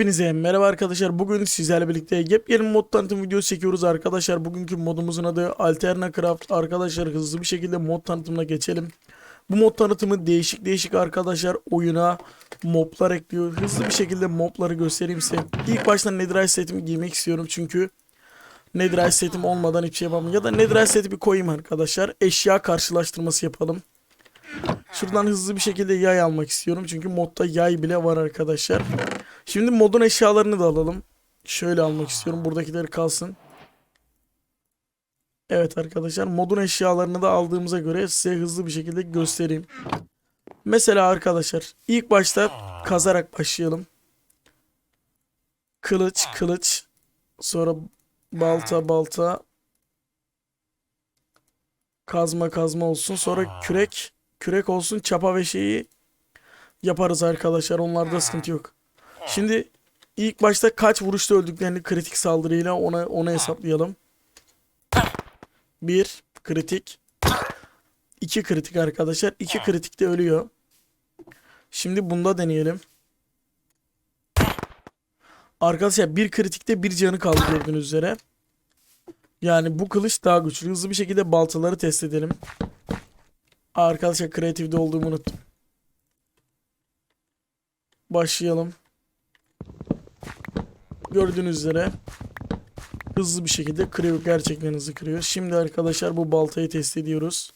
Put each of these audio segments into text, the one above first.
Hepinize merhaba arkadaşlar. Bugün sizlerle birlikte yepyeni mod tanıtım videosu çekiyoruz arkadaşlar. Bugünkü modumuzun adı Alterna Craft. Arkadaşlar hızlı bir şekilde mod tanıtımına geçelim. Bu mod tanıtımı değişik değişik arkadaşlar oyuna moblar ekliyor. Hızlı bir şekilde mobları göstereyim size. İlk başta Netherite setimi giymek istiyorum çünkü Netherite setim olmadan hiçbir şey yapamam. Ya da Netherite seti bir koyayım arkadaşlar. Eşya karşılaştırması yapalım. Şuradan hızlı bir şekilde yay almak istiyorum. Çünkü modda yay bile var arkadaşlar. Şimdi modun eşyalarını da alalım. Şöyle almak istiyorum. Buradakileri kalsın. Evet arkadaşlar modun eşyalarını da aldığımıza göre size hızlı bir şekilde göstereyim. Mesela arkadaşlar ilk başta kazarak başlayalım. Kılıç kılıç sonra balta balta kazma kazma olsun sonra kürek kürek olsun çapa ve şeyi yaparız arkadaşlar onlarda sıkıntı yok. Şimdi ilk başta kaç vuruşta öldüklerini kritik saldırıyla ona onu hesaplayalım. 1 kritik. 2 kritik arkadaşlar. 2 kritikte ölüyor. Şimdi bunda deneyelim. Arkadaşlar bir kritikte bir canı kaldı gördüğünüz üzere. Yani bu kılıç daha güçlü. Hızlı bir şekilde baltaları test edelim. Arkadaşlar kreatifde olduğumu unuttum. Başlayalım. Gördüğünüz üzere hızlı bir şekilde kırıyor. Gerçekten hızlı kırıyor. Şimdi arkadaşlar bu baltayı test ediyoruz.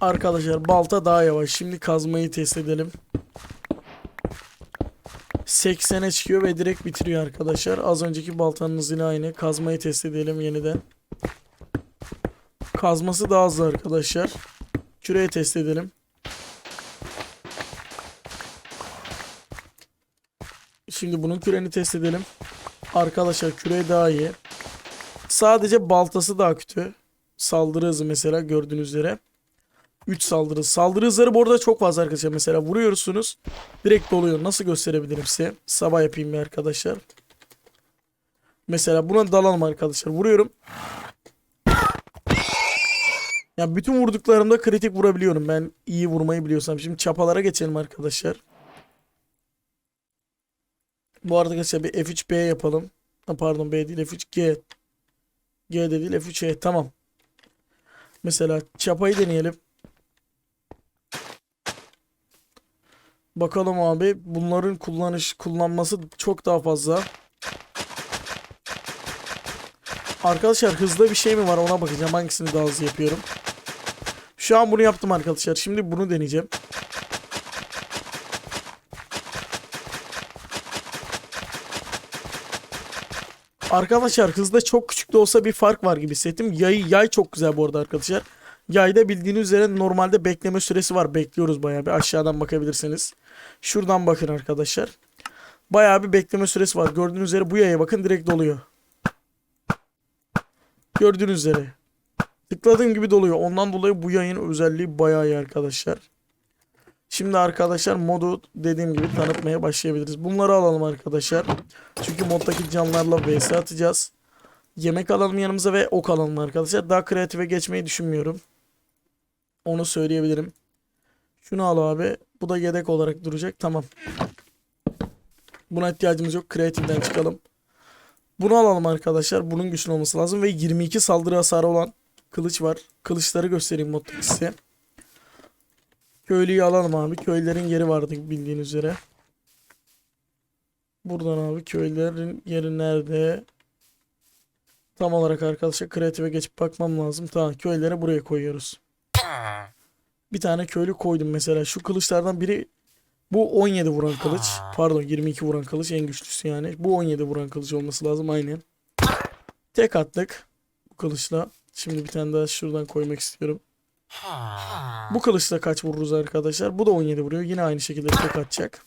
Arkadaşlar balta daha yavaş. Şimdi kazmayı test edelim. 80'e çıkıyor ve direkt bitiriyor arkadaşlar. Az önceki baltanın hızıyla aynı. Kazmayı test edelim yeniden. Kazması daha hızlı arkadaşlar. Küreği test edelim. Şimdi bunun küreni test edelim. Arkadaşlar küreği daha iyi. Sadece baltası daha kötü. Saldırı hızı mesela gördüğünüz üzere. 3 saldırı. Saldırı hızları bu arada çok fazla arkadaşlar. Mesela vuruyorsunuz. Direkt doluyor. Nasıl gösterebilirim size? Sabah yapayım bir arkadaşlar. Mesela buna dalalım arkadaşlar. Vuruyorum. Ya bütün vurduklarımda kritik vurabiliyorum. Ben iyi vurmayı biliyorsam. Şimdi çapalara geçelim arkadaşlar. Bu arada arkadaşlar bir F3B yapalım. Pardon B değil F3G. G de değil F3E tamam. Mesela çapayı deneyelim. Bakalım abi bunların kullanış kullanması çok daha fazla. Arkadaşlar hızlı bir şey mi var ona bakacağım hangisini daha hızlı yapıyorum. Şu an bunu yaptım arkadaşlar. Şimdi bunu deneyeceğim. Arkadaşlar hızda çok küçük de olsa bir fark var gibi hissettim. Yay, yay çok güzel bu arada arkadaşlar. Yayda bildiğiniz üzere normalde bekleme süresi var. Bekliyoruz bayağı bir. Aşağıdan bakabilirsiniz. Şuradan bakın arkadaşlar. Bayağı bir bekleme süresi var. Gördüğünüz üzere bu yaya bakın direkt doluyor. Gördüğünüz üzere. Tıkladığım gibi doluyor. Ondan dolayı bu yayın özelliği bayağı iyi arkadaşlar. Şimdi arkadaşlar modu dediğim gibi tanıtmaya başlayabiliriz. Bunları alalım arkadaşlar. Çünkü moddaki canlarla vs atacağız. Yemek alalım yanımıza ve ok alalım arkadaşlar. Daha kreatife geçmeyi düşünmüyorum. Onu söyleyebilirim. Şunu al abi. Bu da yedek olarak duracak. Tamam. Buna ihtiyacımız yok. Kreatiften çıkalım. Bunu alalım arkadaşlar. Bunun güçlü olması lazım. Ve 22 saldırı hasarı olan kılıç var. Kılıçları göstereyim moddaki size. Köylüyü alalım abi. Köylerin yeri vardı bildiğiniz üzere. Buradan abi köylerin yeri nerede? Tam olarak arkadaşlar kreatife geçip bakmam lazım. Tamam köyleri buraya koyuyoruz. Bir tane köylü koydum mesela. Şu kılıçlardan biri bu 17 vuran kılıç. Pardon 22 vuran kılıç en güçlüsü yani. Bu 17 vuran kılıç olması lazım aynen. Tek attık bu kılıçla. Şimdi bir tane daha şuradan koymak istiyorum. Bu kılıçla kaç vururuz arkadaşlar? Bu da 17 vuruyor. Yine aynı şekilde tek atacak.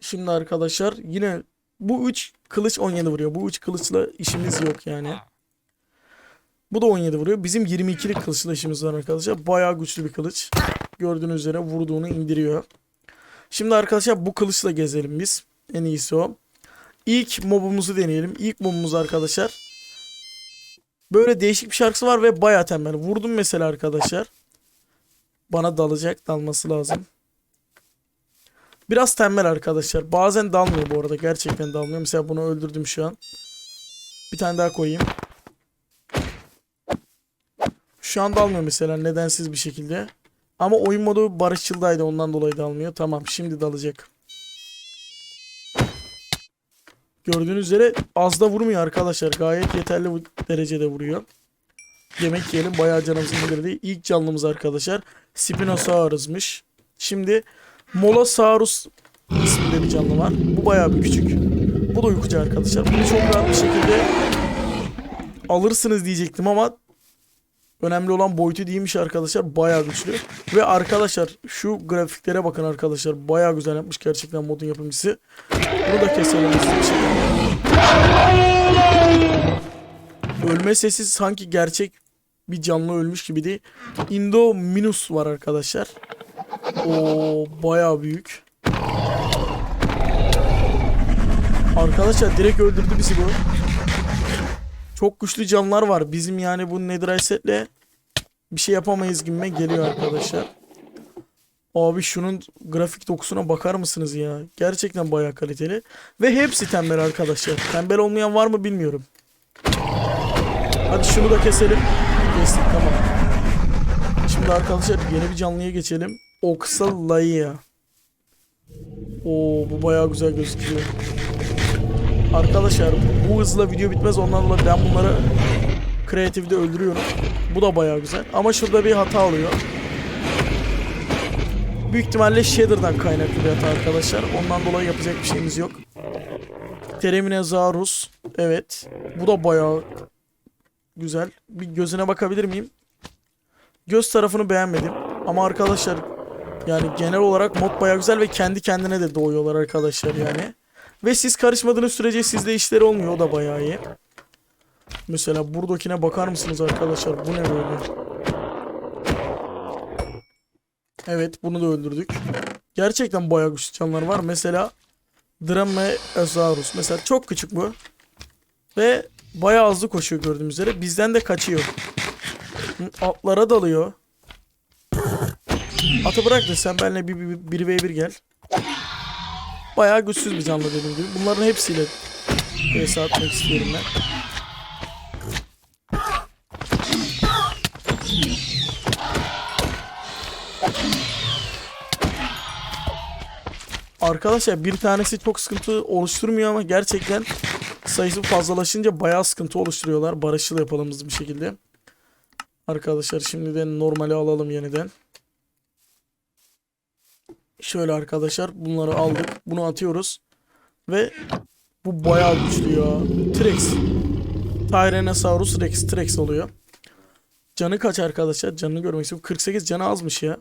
Şimdi arkadaşlar yine bu 3 kılıç 17 vuruyor. Bu 3 kılıçla işimiz yok yani. Bu da 17 vuruyor. Bizim 22'lik kılıçla işimiz var arkadaşlar. Bayağı güçlü bir kılıç. Gördüğünüz üzere vurduğunu indiriyor. Şimdi arkadaşlar bu kılıçla gezelim biz. En iyisi o. İlk mobumuzu deneyelim. İlk mobumuz arkadaşlar. Böyle değişik bir şarkısı var ve bayağı tembel. Vurdum mesela arkadaşlar. bana dalacak dalması lazım. Biraz tembel arkadaşlar. Bazen dalmıyor bu arada. Gerçekten dalmıyor. Mesela bunu öldürdüm şu an. Bir tane daha koyayım. Şu an dalmıyor mesela nedensiz bir şekilde. Ama oyun modu barışçıldaydı ondan dolayı dalmıyor. Tamam şimdi dalacak. Gördüğünüz üzere az da vurmuyor arkadaşlar. Gayet yeterli bu derecede vuruyor. Yemek yiyelim bayağı canımızın indirdiği ilk canlımız arkadaşlar. Spinosaurus'muş. Şimdi Molosaurus isminde bir canlı var. Bu bayağı bir küçük. Bu da uykucu arkadaşlar. Bunu çok rahat bir şekilde alırsınız diyecektim ama önemli olan boyutu değilmiş arkadaşlar. Bayağı güçlü. Ve arkadaşlar şu grafiklere bakın arkadaşlar. Bayağı güzel yapmış gerçekten modun yapımcısı. Bunu da keselim. Ölme sesi sanki gerçek bir canlı ölmüş gibi değil. Indominus var arkadaşlar. O bayağı büyük. Arkadaşlar direkt öldürdü bizi bu. Çok güçlü canlılar var. Bizim yani bu Netherite setle bir şey yapamayız gibime geliyor arkadaşlar. Abi şunun grafik dokusuna bakar mısınız ya? Gerçekten bayağı kaliteli. Ve hepsi tembel arkadaşlar. Tembel olmayan var mı bilmiyorum. Hadi şunu da keselim. Kestik tamam. Şimdi arkadaşlar yeni bir canlıya geçelim. Oxalaya. Oo bu bayağı güzel gözüküyor. Arkadaşlar bu hızla video bitmez ondan dolayı ben bunları kreatifde öldürüyorum. Bu da bayağı güzel. Ama şurada bir hata oluyor. Büyük ihtimalle shader'dan kaynaklı bir hata arkadaşlar. Ondan dolayı yapacak bir şeyimiz yok. Tereminosaurus. Evet. Bu da bayağı güzel. Bir gözüne bakabilir miyim? Göz tarafını beğenmedim. Ama arkadaşlar yani genel olarak mod bayağı güzel ve kendi kendine de doğuyorlar arkadaşlar yani. Ve siz karışmadığınız sürece sizde işleri olmuyor. O da bayağı iyi. Mesela buradakine bakar mısınız arkadaşlar? Bu ne böyle? Evet bunu da öldürdük. Gerçekten bayağı güçlü canlılar var. Mesela Dromaeosaurus. Mesela çok küçük bu. Ve bayağı hızlı koşuyor gördüğümüz üzere. Bizden de kaçıyor. Atlara dalıyor. Atı bırak da sen benimle bir, bir, bir, bir, bir gel. Bayağı güçsüz bir canlı dediğim gibi. Bunların hepsiyle vs atmak istiyorum ben. Arkadaşlar bir tanesi çok sıkıntı oluşturmuyor ama gerçekten sayısı fazlalaşınca bayağı sıkıntı oluşturuyorlar. Barışçıl yapalım bir şekilde. Arkadaşlar şimdi de normali alalım yeniden. Şöyle arkadaşlar bunları aldık. Bunu atıyoruz. Ve bu bayağı güçlü ya. T-Rex. Tyrannosaurus Rex. T-Rex oluyor. Canı kaç arkadaşlar? Canını görmek istiyorum. 48 canı azmış ya.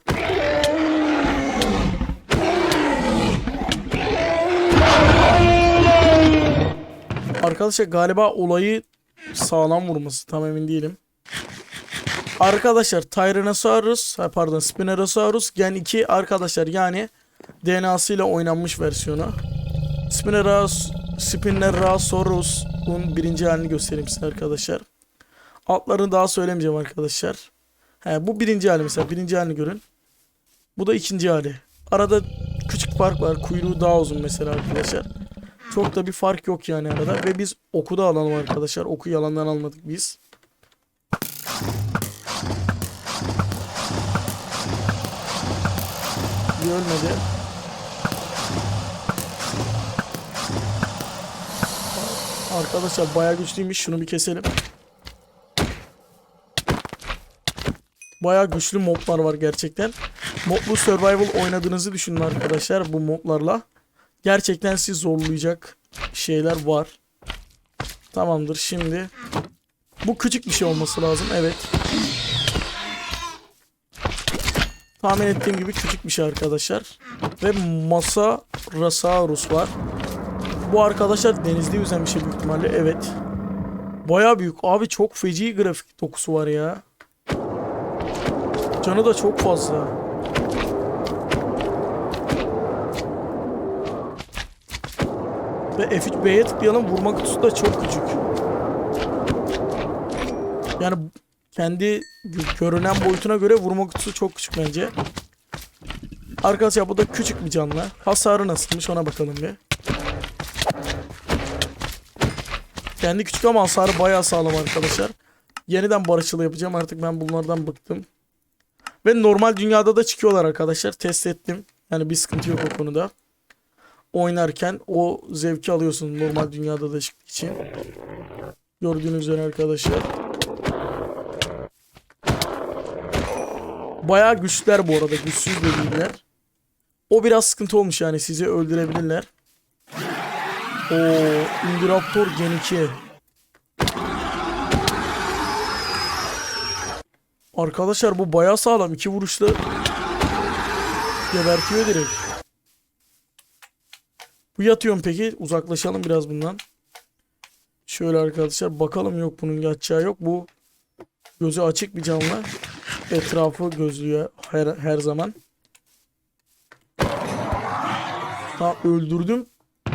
Arkadaşlar galiba olayı sağlam vurması. Tam emin değilim. Arkadaşlar Tyrannosaurus, pardon Spinosaurus Gen 2 arkadaşlar yani DNA'sıyla oynanmış versiyonu. Spinosaurus Spinosaurus'un birinci halini göstereyim size arkadaşlar. Altlarını daha söylemeyeceğim arkadaşlar. He, bu birinci hali mesela. Birinci halini görün. Bu da ikinci hali. Arada küçük fark var. Kuyruğu daha uzun mesela arkadaşlar. Çok da bir fark yok yani arada. Ve biz oku da alalım arkadaşlar. Oku yalandan almadık biz. Bir ölmedi. Arkadaşlar bayağı güçlüymüş. Şunu bir keselim. Bayağı güçlü moblar var gerçekten. Moblu survival oynadığınızı düşünün arkadaşlar bu moblarla. Gerçekten sizi zorlayacak şeyler var. Tamamdır şimdi. Bu küçük bir şey olması lazım. Evet. Tahmin ettiğim gibi küçük bir şey arkadaşlar. Ve Masa Rasaurus var. Bu arkadaşlar denizde yüzen bir şey büyük ihtimalle. Evet. Baya büyük. Abi çok feci grafik dokusu var ya. Canı da çok fazla. Ve F3B'ye tıklayalım. Vurma kutusu da çok küçük. Yani kendi gö- görünen boyutuna göre vurma kutusu çok küçük bence. Arkadaşlar bu da küçük bir canlı. Hasarı nasılmış ona bakalım bir. Kendi küçük ama hasarı bayağı sağlam arkadaşlar. Yeniden barışçılı yapacağım artık ben bunlardan bıktım. Ve normal dünyada da çıkıyorlar arkadaşlar. Test ettim. Yani bir sıkıntı yok o konuda. Oynarken o zevki alıyorsun normal dünyada da çıktığı için. Gördüğünüz üzere arkadaşlar. Bayağı güçlüler bu arada. Güçsüz de. O biraz sıkıntı olmuş yani. Sizi öldürebilirler. O Indoraptor Gen 2. Arkadaşlar bu bayağı sağlam. iki vuruşla gebertiyor direkt. Bu yatıyorum peki. Uzaklaşalım biraz bundan. Şöyle arkadaşlar bakalım yok bunun yatacağı yok. Bu gözü açık bir canlı. Etrafı gözlüyor her, her zaman. Tamam öldürdüm.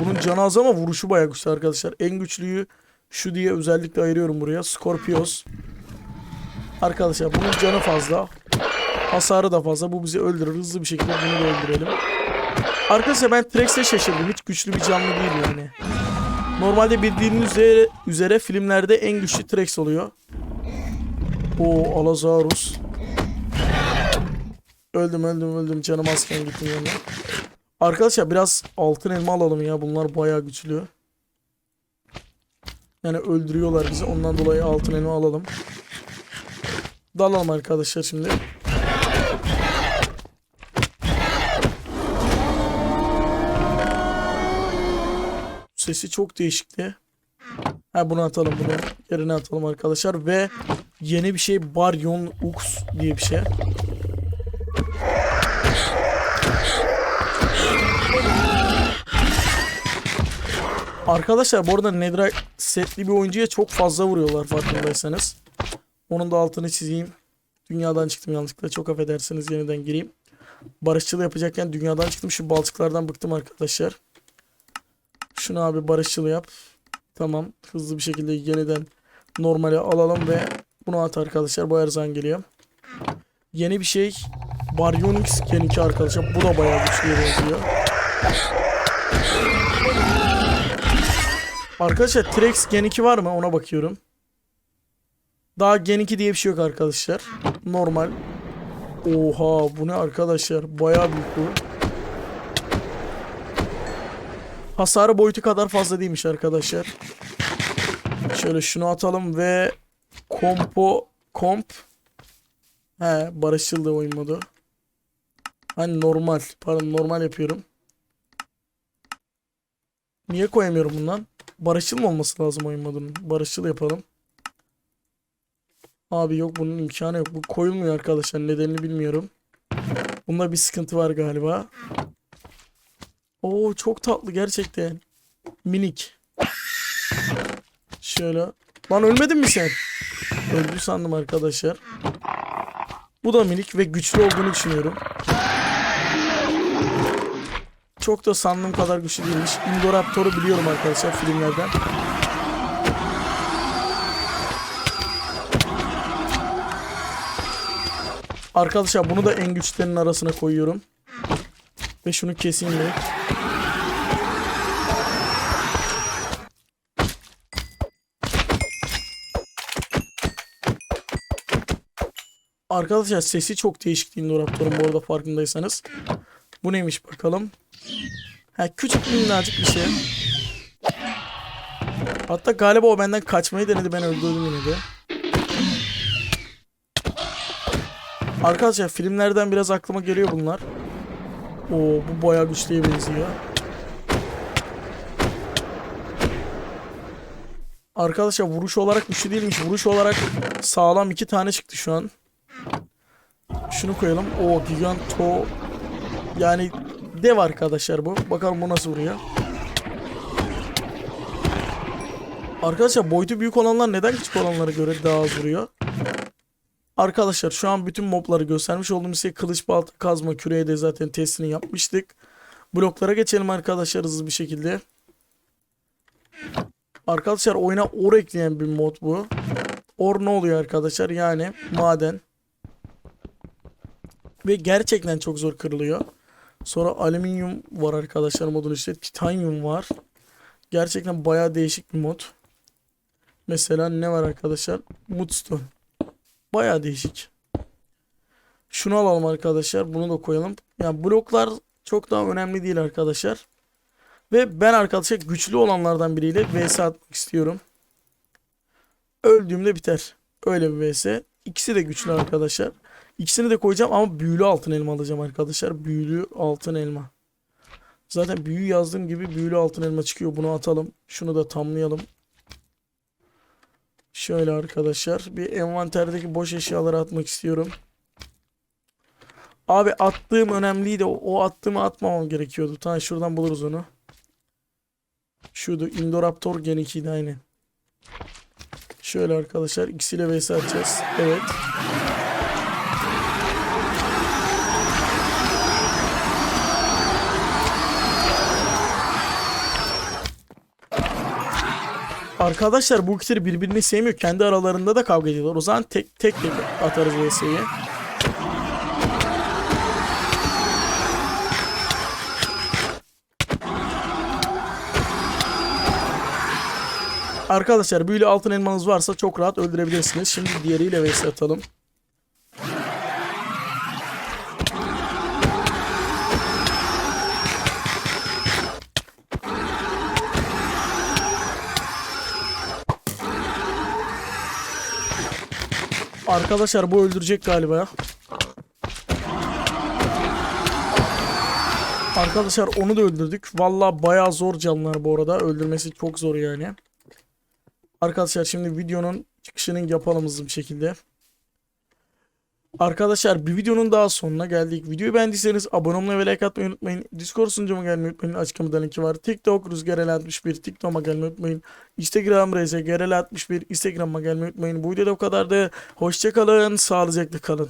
Bunun canı ama vuruşu bayağı güçlü arkadaşlar. En güçlüyü şu diye özellikle ayırıyorum buraya. Scorpios. Arkadaşlar bunun canı fazla. Hasarı da fazla. Bu bizi öldürür. Hızlı bir şekilde bunu da öldürelim. Arkadaşlar ben Trex'e şaşırdım. Hiç güçlü bir canlı değil yani. Normalde bildiğiniz üzere, üzere filmlerde en güçlü Trex oluyor. O Alazarus. Öldüm öldüm öldüm. Canım azken gittim yanına. Arkadaşlar biraz altın elma alalım ya. Bunlar bayağı güçlü. Yani öldürüyorlar bizi. Ondan dolayı altın elma alalım. Dalalım arkadaşlar şimdi. Sesi çok değişikti. Ha bunu atalım bunu. Yerine atalım arkadaşlar ve yeni bir şey Baryon Ux diye bir şey. Arkadaşlar bu arada Netherite setli bir oyuncuya çok fazla vuruyorlar farkındaysanız. Onun da altını çizeyim. Dünyadan çıktım yanlışlıkla. Çok affedersiniz yeniden gireyim. Barışçıl yapacakken dünyadan çıktım. Şu balçıklardan bıktım arkadaşlar. Şunu abi barışçıl yap. Tamam. Hızlı bir şekilde yeniden normale alalım ve bunu at arkadaşlar. Bu her zaman geliyor. Yeni bir şey. Baryonyx Gen 2 arkadaşlar. Bu da bayağı güçlüye benziyor. Arkadaşlar Trex Gen 2 var mı? Ona bakıyorum. Daha Gen 2 diye bir şey yok arkadaşlar. Normal. Oha bu ne arkadaşlar? Bayağı büyük bu. Hasarı boyutu kadar fazla değilmiş arkadaşlar. Şöyle şunu atalım ve kompo komp He barışçıl da oyun modu. Hani normal. Pardon normal yapıyorum. Niye koyamıyorum bundan? Barışçıl mı olması lazım oyun modunun? Barışçıl yapalım. Abi yok bunun imkanı yok. Bu koyulmuyor arkadaşlar. Nedenini bilmiyorum. Bunda bir sıkıntı var galiba. Oo çok tatlı gerçekten. Minik. Şöyle. Lan ölmedin mi sen? Öldü sandım arkadaşlar. Bu da minik ve güçlü olduğunu düşünüyorum. Çok da sandığım kadar güçlü değilmiş. Indoraptor'u biliyorum arkadaşlar filmlerden. Arkadaşlar bunu da en güçlerinin arasına koyuyorum. Ve şunu de. Arkadaşlar sesi çok değişik Indoraptor'un bu arada farkındaysanız. Bu neymiş bakalım. Ha küçük minnacık bir şey. Hatta galiba o benden kaçmayı denedi ben öldürdüm yine de. Arkadaşlar filmlerden biraz aklıma geliyor bunlar. Oo bu bayağı güçlüye benziyor. Arkadaşlar vuruş olarak güçlü değilmiş. Vuruş olarak sağlam iki tane çıktı şu an. Şunu koyalım. O Giganto yani dev arkadaşlar bu. Bakalım bu nasıl vuruyor. Arkadaşlar boyutu büyük olanlar neden küçük olanlara göre daha az vuruyor? Arkadaşlar şu an bütün mobları göstermiş olduğum size kılıç balta kazma küreye de zaten testini yapmıştık. Bloklara geçelim arkadaşlar hızlı bir şekilde. Arkadaşlar oyuna or ekleyen bir mod bu. Or ne oluyor arkadaşlar? Yani maden. Ve gerçekten çok zor kırılıyor. Sonra alüminyum var arkadaşlar modun işte. Titanyum var. Gerçekten bayağı değişik bir mod. Mesela ne var arkadaşlar? Mudstone. Bayağı değişik. Şunu alalım arkadaşlar. Bunu da koyalım. Yani bloklar çok daha önemli değil arkadaşlar. Ve ben arkadaşlar güçlü olanlardan biriyle vs atmak istiyorum. Öldüğümde biter. Öyle bir vs. İkisi de güçlü arkadaşlar. İkisini de koyacağım ama büyülü altın elma alacağım arkadaşlar. Büyülü altın elma. Zaten büyü yazdığım gibi büyülü altın elma çıkıyor. Bunu atalım. Şunu da tamlayalım. Şöyle arkadaşlar. Bir envanterdeki boş eşyaları atmak istiyorum. Abi attığım önemliydi. O, attığımı atmamam gerekiyordu. Tamam şuradan buluruz onu. Şuydu. Indoraptor Gen 2'ydi aynen. Şöyle arkadaşlar. ikisiyle vs atacağız. Evet. Arkadaşlar bu ikisi birbirini sevmiyor. Kendi aralarında da kavga ediyorlar. O zaman tek tek tek atarız vs'yi. Arkadaşlar büyülü altın elmanız varsa çok rahat öldürebilirsiniz. Şimdi diğeriyle vs atalım. Arkadaşlar bu öldürecek galiba ya. Arkadaşlar onu da öldürdük. Valla bayağı zor canlılar bu arada. Öldürmesi çok zor yani. Arkadaşlar şimdi videonun çıkışını yapalım hızlı bir şekilde. Arkadaşlar bir videonun daha sonuna geldik. Videoyu beğendiyseniz abone olmayı ve like atmayı unutmayın. Discord sunucuma gelmeyi unutmayın. Açıklamada linki var. TikTok Rüzgar 61 TikTok'a gelmeyi unutmayın. Instagram RZGRL61 Instagram'a gelmeyi unutmayın. Bu videoda bu kadardı. Hoşçakalın. Sağlıcakla kalın.